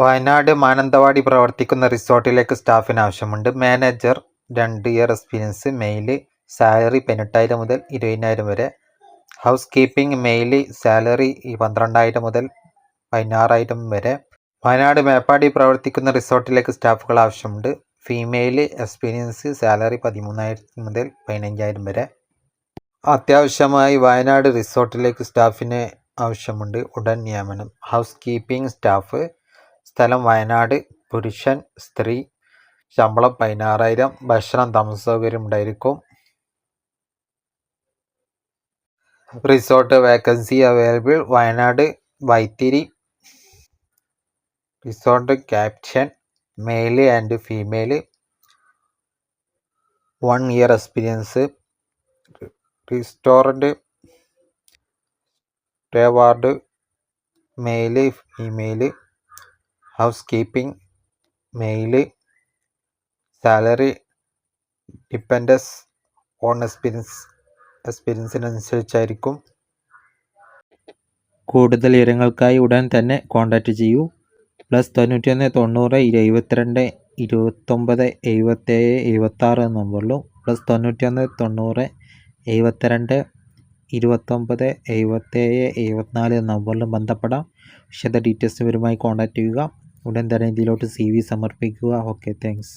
വയനാട് മാനന്തവാടി പ്രവർത്തിക്കുന്ന റിസോർട്ടിലേക്ക് സ്റ്റാഫിന് ആവശ്യമുണ്ട്. മാനേജർ രണ്ട് ഇയർ എക്സ്പീരിയൻസ് മെയിൽ സാലറി പതിനെട്ടായിരം മുതൽ ഇരുപതിനായിരം വരെ. ഹൗസ് കീപ്പിംഗ് മെയിൽ സാലറി പന്ത്രണ്ടായിരം മുതൽ പതിനാറായിരം വരെ. വയനാട് മേപ്പാടി പ്രവർത്തിക്കുന്ന റിസോർട്ടിലേക്ക് സ്റ്റാഫുകൾ ആവശ്യമുണ്ട്. ഫീമെയിൽ എക്സ്പീരിയൻസ് സാലറി പതിമൂന്നായിരം മുതൽ പതിനഞ്ചായിരം വരെ. അത്യാവശ്യമായി വയനാട് റിസോർട്ടിലേക്ക് സ്റ്റാഫിന് ആവശ്യമുണ്ട് ഉടൻ നിയമനം. ഹൗസ് കീപ്പിംഗ് സ്റ്റാഫ് സ്ഥലം വയനാട്. പുരുഷൻ സ്ത്രീ. ശമ്പളം പതിനാറായിരം. ഭക്ഷണം താമസ സൗകര്യം ഉണ്ടായിരിക്കും. Resort vacancy available Wayanad Vythiri. Resort captain male and female one year experience restaurant ward male female house keeping male salary depends on experience എക്സ്പീരിയൻസിനനുസരിച്ചായിരിക്കും. കൂടുതൽ വിവരങ്ങൾക്കായി ഉടൻ തന്നെ കോൺടാക്റ്റ് ചെയ്യൂ. പ്ലസ് തൊണ്ണൂറ്റൊന്ന് തൊണ്ണൂറ് എഴുപത്തിരണ്ട് ഇരുപത്തൊമ്പത് എഴുപത്തേഴ് എഴുപത്താറ് നമ്പറിലും പ്ലസ് തൊണ്ണൂറ്റൊന്ന് തൊണ്ണൂറ് എഴുപത്തിരണ്ട് ഇരുപത്തൊമ്പത് എഴുപത്തേഴ് എഴുപത്തിനാല് നമ്പറിലും ബന്ധപ്പെടാം. വിശദ ഡീറ്റെയിൽസ് ഇവരുമായി കോൺടാക്റ്റ് ചെയ്യുക. ഉടൻ തന്നെ ഇതിലോട്ട് സി വി സമർപ്പിക്കുക. Okay thanks.